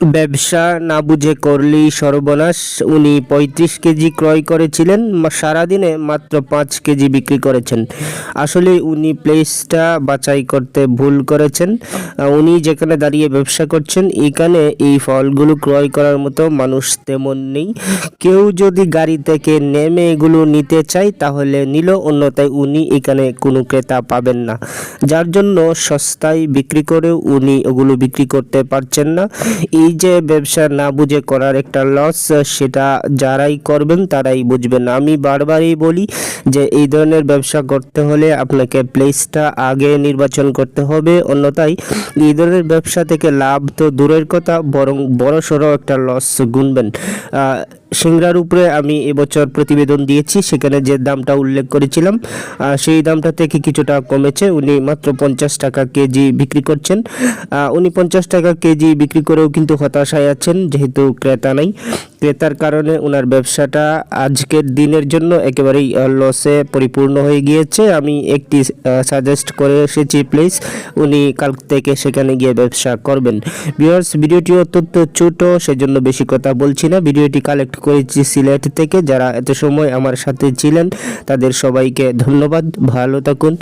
ব্যবসা না বুঝে করলেই সর্বনাশ। উনি পঁয়ত্রিশ কেজি ক্রয় করেছিলেন সারাদিনে মাত্র পাঁচ কেজি বিক্রি করেছেন। আসলে উনি প্লেসটা বাছাই করতে ভুল করেছেন। উনি যেখানে দাঁড়িয়ে ব্যবসা করছেন, এখানে এই ফলগুলো ক্রয় করার মতো মানুষ তেমন নেই। কেউ যদি গাড়ি থেকে নেমে এগুলো নিতে চায়, তাহলে নিল অন্যতায় উনি এখানে কোনো ক্রেতা পাবেন না। যার জন্য সস্তায় বিক্রি করেও উনি ওগুলো বিক্রি করতে পারছেন না। এই যে ব্যবসা না বুঝে করার একটা লস সেটা যারাই করবেন তারাই বুঝবেন। আমি বারবারই বলি যে, এই ধরনের ব্যবসা করতে হলে আপনাকে প্লেসটা আগে নির্বাচন করতে হবে। অন্যথায় এই ধরনের ব্যবসা থেকে লাভ তো দূরের কথা, বরং বড় সড়ো একটা লস গুনবেন। সিংড়ার উপরে আমি এবছর প্রতিবেদন দিয়েছি, সেখানে যে দামটা উল্লেখ করেছিলাম সেই দামটা থেকে কিছুটা কমেছে। উনি মাত্র পঞ্চাশ টাকা কেজি বিক্রি করছেন। উনি পঞ্চাশ টাকা কেজি বিক্রি করেও কিন্তু হতাশায় আছেন, যেহেতু ক্রেতা নাই। ক্রেতার কারণে ওনার ব্যবসাটা আজকের দিনের জন্য একেবারেই লসে পরিপূর্ণ হয়ে গিয়েছে। আমি একটি সাজেস্ট করে এসেছি প্লিজ উনি কাল থেকে সেখানে গিয়ে ব্যবসা করবেন। ভিউয়ার্স ভিডিওটি অত্যন্ত ছোট, সেজন্য বেশি কথা বলছি না। ভিডিওটি কালেক্ট করেছি সিলেট থেকে। যারা এত সময় আমার সাথে ছিলেন তাদের সবাইকে ধন্যবাদ। ভালো থাকুন।